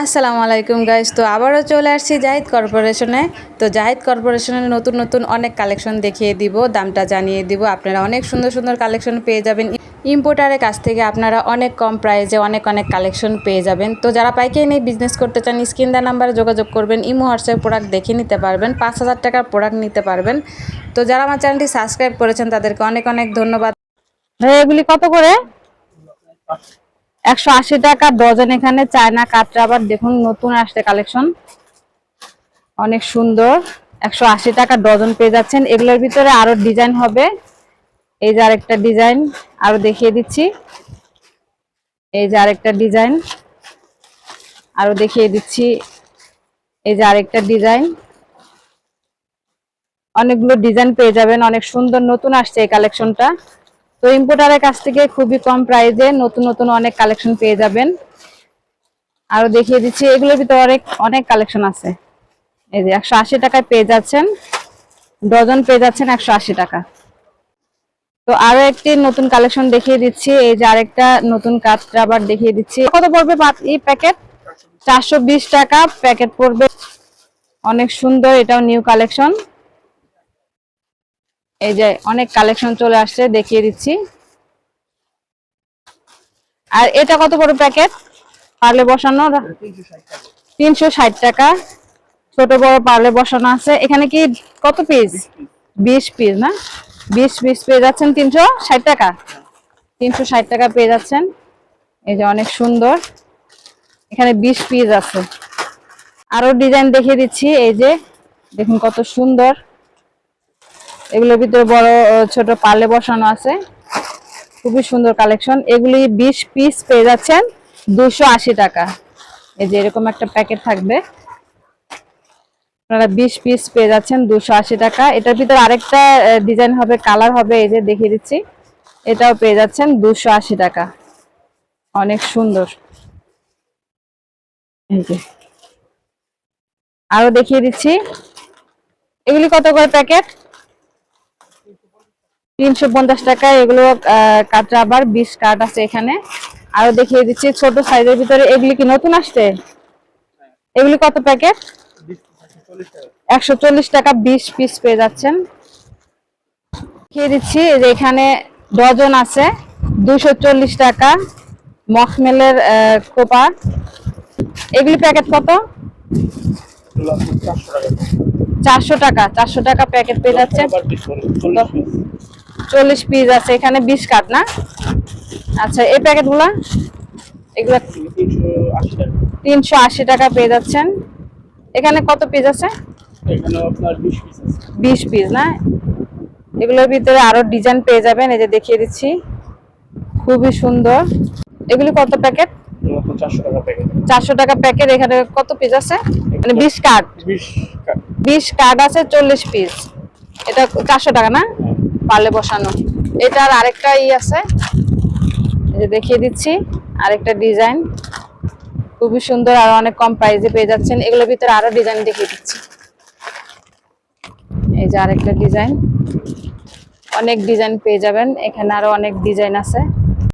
আসসালামু আলাইকুম গাইস তো আবারও চলে আসছি জাহিদ কর্পোরেশনে। তো জাহিদ কর্পোরেশনের নতুন নতুন অনেক কালেকশন দেখিয়ে দিব, দামটা জানিয়ে দিব। আপনারা অনেক সুন্দর সুন্দর কালেকশন পেয়ে যাবেন। ইম্পোর্টারের কাছ থেকে আপনারা অনেক কম প্রাইসে অনেক অনেক কালেকশন পেয়ে যাবেন। তো যারা পাইকারি নিয়ে বিজনেস করতে চান, স্ক্রিন দা নাম্বারে যোগাযোগ করবেন, ইমো, হোয়াটসঅ্যাপ প্রোডাক্ট দেখে নিতে পারবেন, পাঁচ হাজার টাকার প্রোডাক্ট নিতে পারবেন। তো যারা আমার চ্যানেলটি সাবস্ক্রাইব করেছেন, তাদেরকে অনেক অনেক ধন্যবাদ। এগুলি কত করে? একশো আশি টাকা ডজন এখানে, চায়না কাটরা আবার দেখুন, নতুন আসছে কালেকশন। অনেক সুন্দর। একশো আশি টাকা ডজন পেয়ে যাচ্ছেন। এগুলোর ভিতরে আরও ডিজাইন হবে। এই যে আরেকটা ডিজাইন, আরও দেখিয়ে দিচ্ছি। এই যে আরেকটা ডিজাইন, আরও দেখিয়ে দিচ্ছি। এই যে আরেকটা ডিজাইন। অনেকগুলো ডিজাইন পেয়ে যাবেন। অনেক সুন্দর নতুন আসছে এই কালেকশনটা। তো ইম্পোর্টারের কাছ থেকে খুবই কম প্রাইসে নতুন নতুন অনেক কালেকশন পেয়ে যাবেন। আরও দেখিয়ে দিচ্ছি, এগুলোর ভিতরে অনেক অনেক কালেকশন আছে। এই যে একশো আশি টাকায় পেয়ে যাচ্ছেন, ডজন পেয়ে যাচ্ছেন একশো আশি টাকা। তো আরও একটি নতুন কালেকশন দেখিয়ে দিচ্ছি, এই যে আরেকটা নতুন কাঠ রাবার দেখিয়ে দিচ্ছি। কত পড়বে এই প্যাকেট চারশো বিশ টাকা প্যাকেট পড়বে। অনেক সুন্দর এটাও নিউ কালেকশন এই যে অনেক কালেকশন চলে আসছে, দেখিয়ে দিচ্ছি। আর এটা কত বড় প্যাকেট পার্লে বসানো? তিনশো ষাট টাকা। ছোট বড় পার্লে বসানো আছে। এখানে কি কত পিস বিশ পিস না? বিশ পিস পেয়ে যাচ্ছেন তিনশো ষাট টাকা। তিনশো ষাট টাকা পেয়ে যাচ্ছেন। এই যে অনেক সুন্দর। এখানে বিশ পিস আছে। আরও ডিজাইন দেখিয়ে দিচ্ছি। এই যে দেখুন কত সুন্দর। এগুলোর ভিতরে বড় ছোট পালে বসানো আছে। খুবই সুন্দর কালেকশন। এগুলি বিশ পিস পেয়ে যাচ্ছেন দুশো টাকা। এই যে এরকম একটা প্যাকেট থাকবে। আপনারা বিশ পিস পেয়ে যাচ্ছেন দুশো টাকা। এটার ভিতরে আরেকটা ডিজাইন হবে, কালার হবে, এই যে দেখিয়ে দিচ্ছি। এটাও পেয়ে যাচ্ছেন দুশো টাকা। অনেক সুন্দর। এই যে। আরও দেখিয়ে দিচ্ছি। এগুলি কত করে প্যাকেট? তিনশো পঞ্চাশ টাকা, এগুলো কাটরা আবার বিশ কাঠ আছে এখানে। আরও দেখিয়ে দিচ্ছি, ছোট সাইজের ভিতরে। এগুলি কি নতুন আসছে? এগুলি কত প্যাকেট? একশো চল্লিশ টাকা বিশ পিস পেয়ে যাচ্ছেন। দেখিয়ে দিচ্ছি যে এখানে ডজন আছে দুশো চল্লিশ টাকা, মখমেলের কোপা এগুলি প্যাকেট কত? চারশো টাকা চারশো টাকা প্যাকেট পেয়ে যাচ্ছে চল্লিশ পিস আছে এখানে বিশ কাঠ না? আচ্ছা এই প্যাকেটগুলা এগুলা তিনশো আশি টাকা পেয়ে যাচ্ছেন। এখানে কত পিস আছে? বিশ পিস না? এগুলোর ভিতরে আরও ডিজাইন পেয়ে যাবেন এই যে দেখিয়ে দিচ্ছি। খুবই সুন্দর। এগুলি কত প্যাকেট চারশো টাকা প্যাকেট এখানে কত পিস আছে? মানে বিশ কাঠ বিশ কা- বিশ কার্ড আছে চল্লিশ পিস এটা চারশো টাকা না? পালে বসানো। এটার আরেকটা ই আছে। যে দেখিয়ে দিচ্ছি, আরেকটা ডিজাইন। খুবই সুন্দর, আর অনেক কম প্রাইসে পেয়ে যাচ্ছেন। এগুলোর ভিতরে আরও ডিজাইন দেখিয়ে দিচ্ছি। এই যে আরেকটা ডিজাইন। অনেক ডিজাইন পেয়ে যাবেন। এখানে আরও অনেক ডিজাইন আছে।